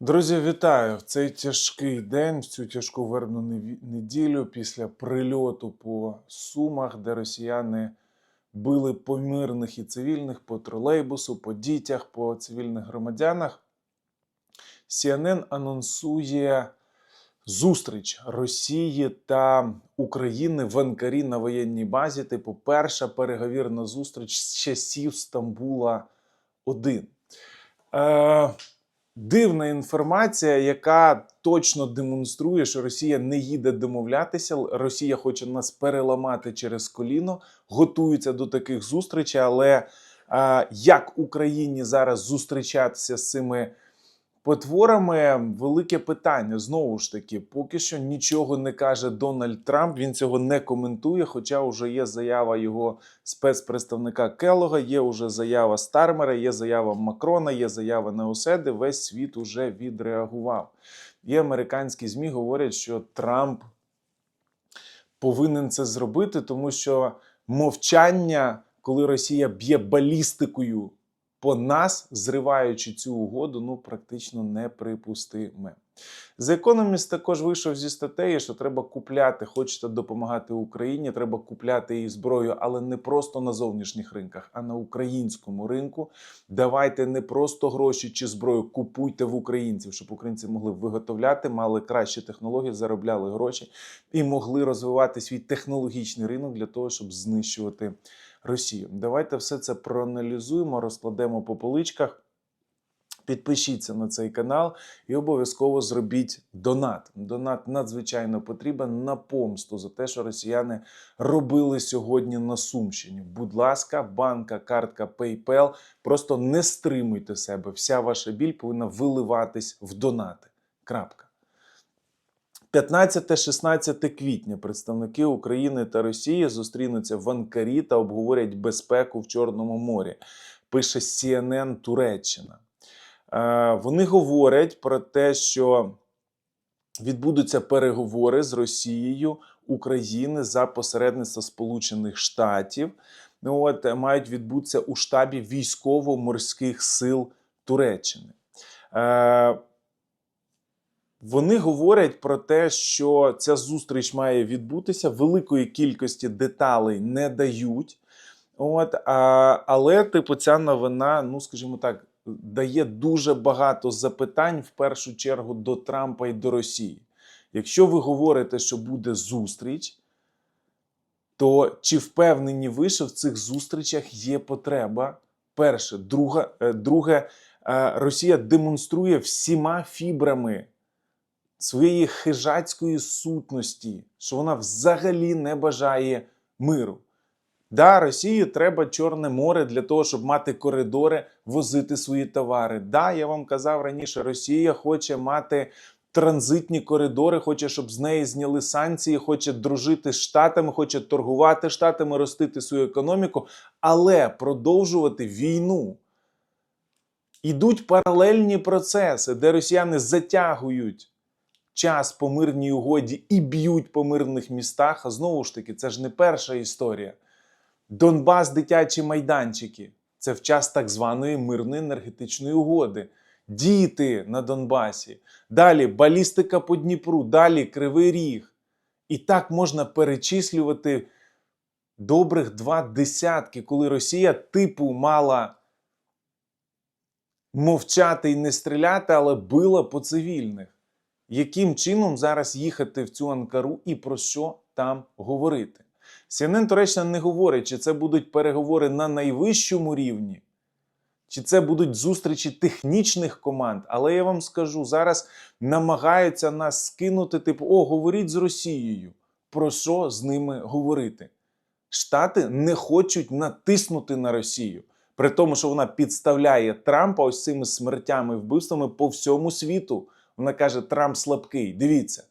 Друзі, вітаю! В цей тяжкий день, в цю тяжку вербну неділю після прильоту по Сумах, де росіяни били по мирних і цивільних, по тролейбусу, по дітях, по цивільних громадянах. CNN анонсує зустріч Росії та України в Анкарі на воєнній базі. Типу, перша переговірна зустріч з часів Стамбула 1. Е, дивна інформація, яка точно демонструє, що Росія не їде домовлятися. Росія хоче нас переламати через коліно, готується до таких зустрічей. Але е, як Україні зараз зустрічатися з цими потворами? Велике питання. Знову ж таки, поки що нічого не каже Дональд Трамп. Він цього не коментує. Хоча вже є заява його спецпредставника Келлога, є вже заява Стармера, є заява Макрона, є заява Неоседи. Весь світ уже відреагував. І американські ЗМІ говорять, що Трамп повинен це зробити, тому що мовчання, коли Росія б'є балістикою по нас, зриваючи цю угоду, ну практично неприпустиме. The Economist також вийшов зі статтею, що треба купляти, хочете допомагати Україні, треба купляти її зброю, але не просто на зовнішніх ринках, а на українському ринку. Давайте не просто гроші чи зброю, купуйте в українців, щоб українці могли виготовляти, мали кращі технології, заробляли гроші і могли розвивати свій технологічний ринок для того, щоб знищувати Росію. Давайте все це проаналізуємо, розкладемо по поличках. Підпишіться на цей канал і обов'язково зробіть донат. Донат надзвичайно потрібен на помсту за те, що росіяни робили сьогодні на Сумщині. Будь ласка, банка, картка PayPal. Просто не стримуйте себе. Вся ваша біль повинна виливатись в донати. Крапка. 15-16 квітня представники України та Росії зустрінуться в Анкарі та обговорять безпеку в Чорному морі. Пише CNN Туреччина. Е, Вони говорять про те, що відбудуться переговори з Росією України за посередництва Сполучених Штатів. От е, мають відбутися у штабі військово-морських сил Туреччини. Вони говорять про те, що ця зустріч має відбутися. Великої кількості деталей не дають. От, а, але, типу, ця новина, ну скажімо так, дає дуже багато запитань в першу чергу до Трампа і до Росії. Якщо ви говорите, що буде зустріч, то чи впевнені ви, що в цих зустрічах є потреба? Перше, друге, е, друге е, Росія демонструє всіма фібрами своєї хижацької сутності, що вона взагалі не бажає миру. Да, Росії треба Чорне море для того, щоб мати коридори, возити свої товари. Да, я вам казав раніше, Росія хоче мати транзитні коридори, хоче, щоб з неї зняли санкції, хоче дружити з Штатами, хоче торгувати Штатами, ростити свою економіку, але продовжувати війну. Ідуть паралельні процеси, де росіяни затягують час по мирній угоді і б'ють по мирних містах. А знову ж таки, це ж не перша історія. Донбас, дитячі майданчики це в час так званої мирної енергетичної угоди. Діти на Донбасі, далі балістика по Дніпру, далі Кривий Ріг. І так можна перечислювати добрих два десятки, коли Росія типу мала мовчати і не стріляти, але била по цивільних. Яким чином зараз їхати в цю Анкару і про що там говорити? CNN Туреччина не говорить, чи це будуть переговори на найвищому рівні, чи це будуть зустрічі технічних команд. Але я вам скажу, зараз намагаються нас скинути, типу, о, говоріть з Росією. Про що з ними говорити? Штати не хочуть натиснути на Росію, при тому, що вона підставляє Трампа ось цими смертями і вбивствами по всьому світу. Вона каже: Трамп слабкий. Дивіться.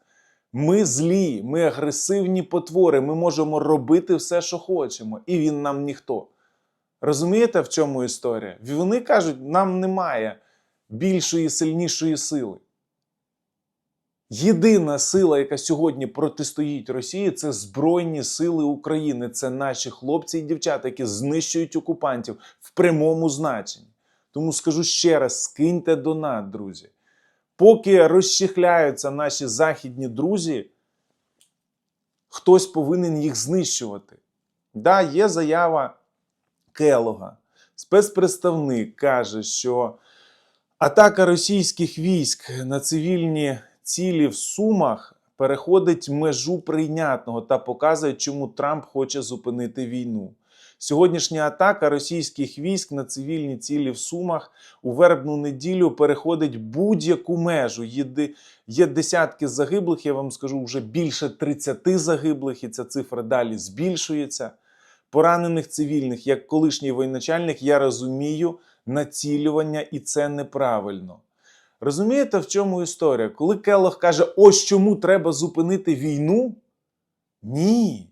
Ми злі, ми агресивні потвори, ми можемо робити все, що хочемо, і він нам ніхто. Розумієте, в чому історія? Вони кажуть, нам немає більшої, сильнішої сили. Єдина сила, яка сьогодні протистоїть Росії, це Збройні Сили України. Це наші хлопці і дівчата, які знищують окупантів в прямому значенні. Тому скажу ще раз: скиньте донат, друзі. Поки розчехляються наші західні друзі, хтось повинен їх знищувати. Да, є заява Келога. Спецпредставник каже, що атака російських військ на цивільні цілі в Сумах переходить межу прийнятного та показує, чому Трамп хоче зупинити війну. Сьогоднішня атака російських військ на цивільні цілі в Сумах у вербну неділю переходить будь-яку межу. Є, десятки загиблих, я вам скажу, вже більше 30 загиблих, і ця цифра далі збільшується. Поранених цивільних, як колишній воєначальник, я розумію націлювання, і це неправильно. Розумієте, в чому історія? Коли Келлог каже, ось чому треба зупинити війну? Ні.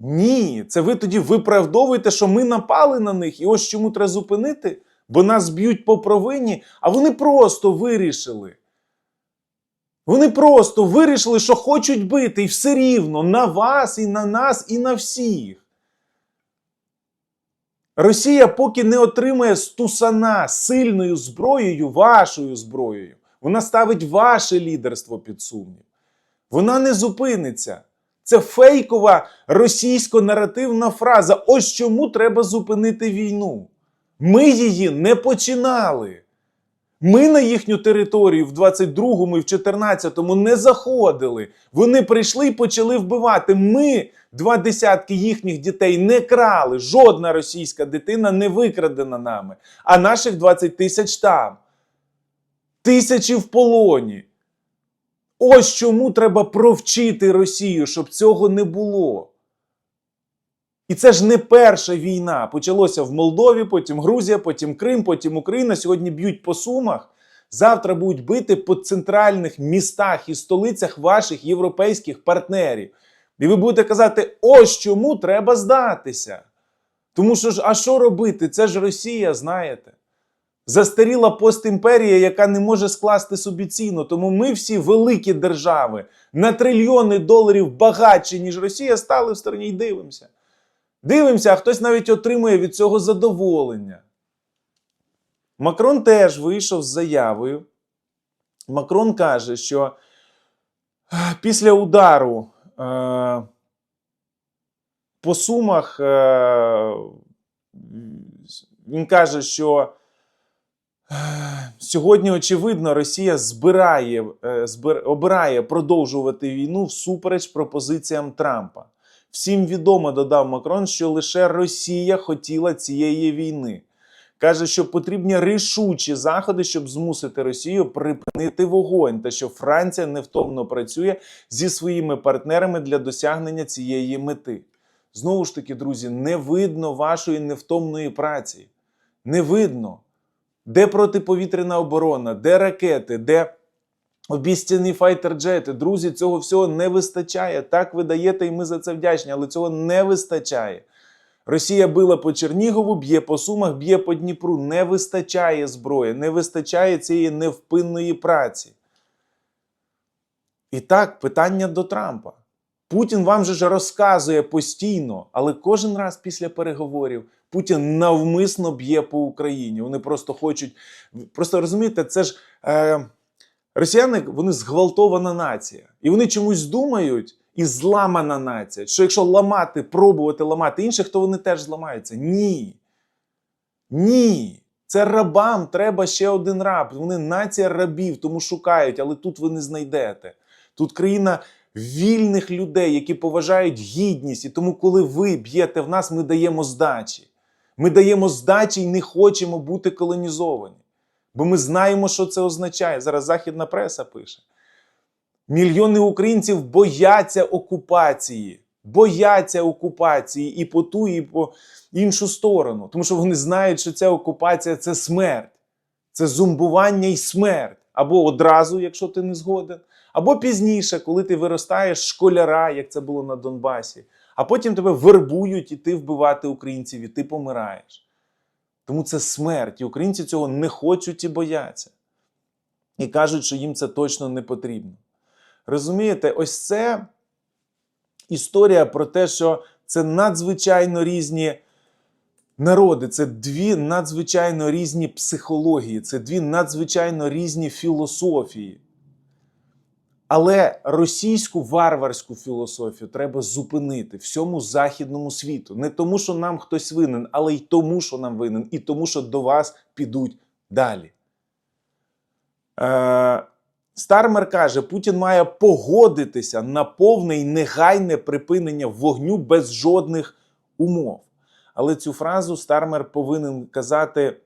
Ні, це ви тоді виправдовуєте, що ми напали на них, і ось чому треба зупинити, бо нас б'ють по провині, а вони просто вирішили. Вони просто вирішили, що хочуть бити, і все рівно на вас, і на нас, і на всіх. Росія поки не отримає стусана сильною зброєю, вашою зброєю, вона ставить ваше лідерство під сумнів. Вона не зупиниться. Це фейкова російсько-наративна фраза. Ось чому треба зупинити війну. Ми її не починали. Ми на їхню територію в 22-му і в 14-му не заходили. Вони прийшли і почали вбивати. Ми два десятки їхніх дітей не крали. Жодна російська дитина не викрадена нами. А наших 20 тисяч там. Тисячі в полоні. Ось чому треба провчити Росію, щоб цього не було. І це ж не перша війна. Почалося в Молдові, потім Грузія, потім Крим, потім Україна. Сьогодні б'ють по сумах. Завтра будуть бити по центральних містах і столицях ваших європейських партнерів. І ви будете казати, ось чому треба здатися. Тому що ж, а що робити? Це ж Росія, знаєте. Застаріла постімперія, яка не може скласти собі ціну. Тому ми всі великі держави на трильйони доларів багатші, ніж Росія, стали в стороні і дивимося. Дивимося, а хтось навіть отримує від цього задоволення. Макрон теж вийшов з заявою. Макрон каже, що е, після удару е, по сумах е, він каже, що сьогодні, очевидно, Росія збирає, е, збир, обирає продовжувати війну всупереч пропозиціям Трампа. Всім відомо, додав Макрон, що лише Росія хотіла цієї війни. Каже, що потрібні рішучі заходи, щоб змусити Росію припинити вогонь, та що Франція невтомно працює зі своїми партнерами для досягнення цієї мети. Знову ж таки, друзі, не видно вашої невтомної праці. Не видно, де протиповітряна оборона, де ракети, де обіцяні файтер-джети. Друзі, цього всього не вистачає. Так ви даєте, і ми за це вдячні, але цього не вистачає. Росія била по Чернігову, б'є по Сумах, б'є по Дніпру. Не вистачає зброї, не вистачає цієї невпинної праці. І так, питання до Трампа. Путін вам же ж розказує постійно, але кожен раз після переговорів Путін навмисно б'є по Україні. Вони просто хочуть. Просто розумієте, це ж е, росіяни вони зґвалтована нація. І вони чомусь думають, і зламана нація, що якщо ламати, пробувати ламати інших, то вони теж зламаються. Ні. Ні. Це рабам треба ще один раб. Вони нація рабів, тому шукають, але тут ви не знайдете. Тут країна вільних людей, які поважають гідність. І тому, коли ви б'єте в нас, ми даємо здачі. Ми даємо здачі і не хочемо бути колонізовані. Бо ми знаємо, що це означає. Зараз західна преса пише. Мільйони українців бояться окупації, бояться окупації і по ту, і по іншу сторону. Тому що вони знають, що ця окупація це смерть, це зумбування і смерть. Або одразу, якщо ти не згоден, або пізніше, коли ти виростаєш школяра, як це було на Донбасі, а потім тебе вербують іти вбивати українців, і ти помираєш. Тому це смерть. І українці цього не хочуть і бояться. І кажуть, що їм це точно не потрібно. Розумієте, ось це історія про те, що це надзвичайно різні Народи це дві надзвичайно різні психології, це дві надзвичайно різні філософії. Але російську варварську філософію треба зупинити всьому західному світу. Не тому, що нам хтось винен, але й тому, що нам винен, і тому, що до вас підуть далі. Е, Стармер каже, Путін має погодитися на повне і негайне припинення вогню без жодних умов. Але цю фразу Стармер повинен казати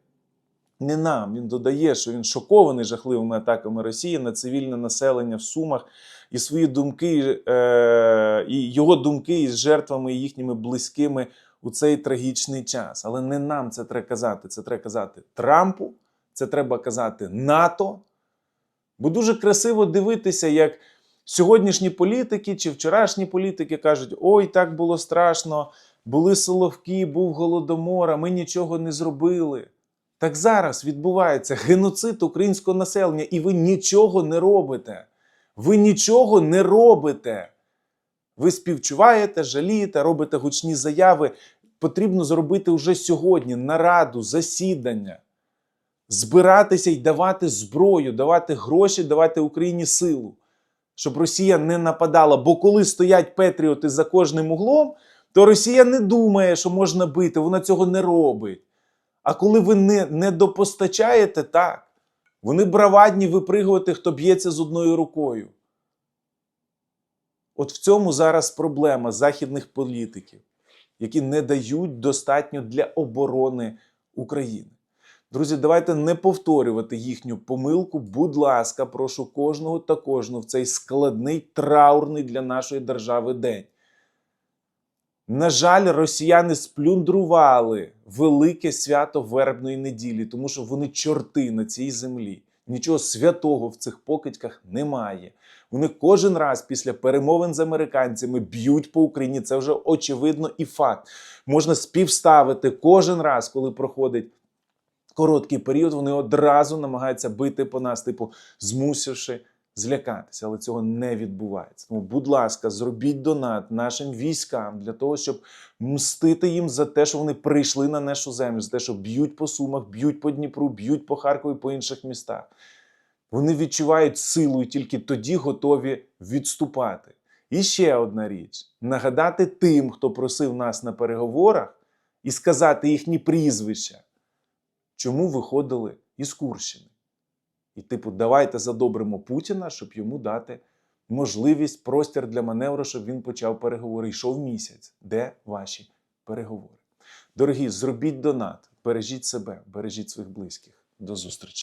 не нам. Він додає, що він шокований жахливими атаками Росії на цивільне населення в Сумах, і свої думки, е, і його думки із жертвами і їхніми близькими у цей трагічний час. Але не нам це треба казати. Це треба казати Трампу, це треба казати НАТО. Бо дуже красиво дивитися, як сьогоднішні політики чи вчорашні політики кажуть: ой, так було страшно, були соловки, був голодомор, а ми нічого не зробили. Так зараз відбувається геноцид українського населення, і ви нічого не робите. Ви нічого не робите. Ви співчуваєте, жалієте, робите гучні заяви. Потрібно зробити вже сьогодні нараду, засідання, збиратися і давати зброю, давати гроші, давати Україні силу, щоб Росія не нападала. Бо коли стоять Петріоти за кожним углом, то Росія не думає, що можна бити, вона цього не робить. А коли ви не, не допостачаєте, так, вони бравадні випригувати, хто б'ється з одною рукою. От в цьому зараз проблема західних політиків, які не дають достатньо для оборони України. Друзі, давайте не повторювати їхню помилку. Будь ласка, прошу кожного та кожну в цей складний траурний для нашої держави день. На жаль, росіяни сплюндрували велике свято вербної неділі, тому що вони чорти на цій землі. Нічого святого в цих покидьках немає. Вони кожен раз після перемовин з американцями б'ють по Україні. Це вже очевидно і факт. Можна співставити кожен раз, коли проходить короткий період, вони одразу намагаються бити по нас, типу, змусивши злякатися, але цього не відбувається. Тому, будь ласка, зробіть донат нашим військам для того, щоб мстити їм за те, що вони прийшли на нашу землю, за те, що б'ють по Сумах, б'ють по Дніпру, б'ють по Харкові, по інших містах. Вони відчувають силу і тільки тоді готові відступати. І ще одна річ: нагадати тим, хто просив нас на переговорах, і сказати їхні прізвища, чому виходили із Курщини. І, типу, давайте задобримо Путіна, щоб йому дати можливість, простір для маневру, щоб він почав переговори. Йшов місяць. Де ваші переговори? Дорогі, зробіть донат, бережіть себе, бережіть своїх близьких. До зустрічі.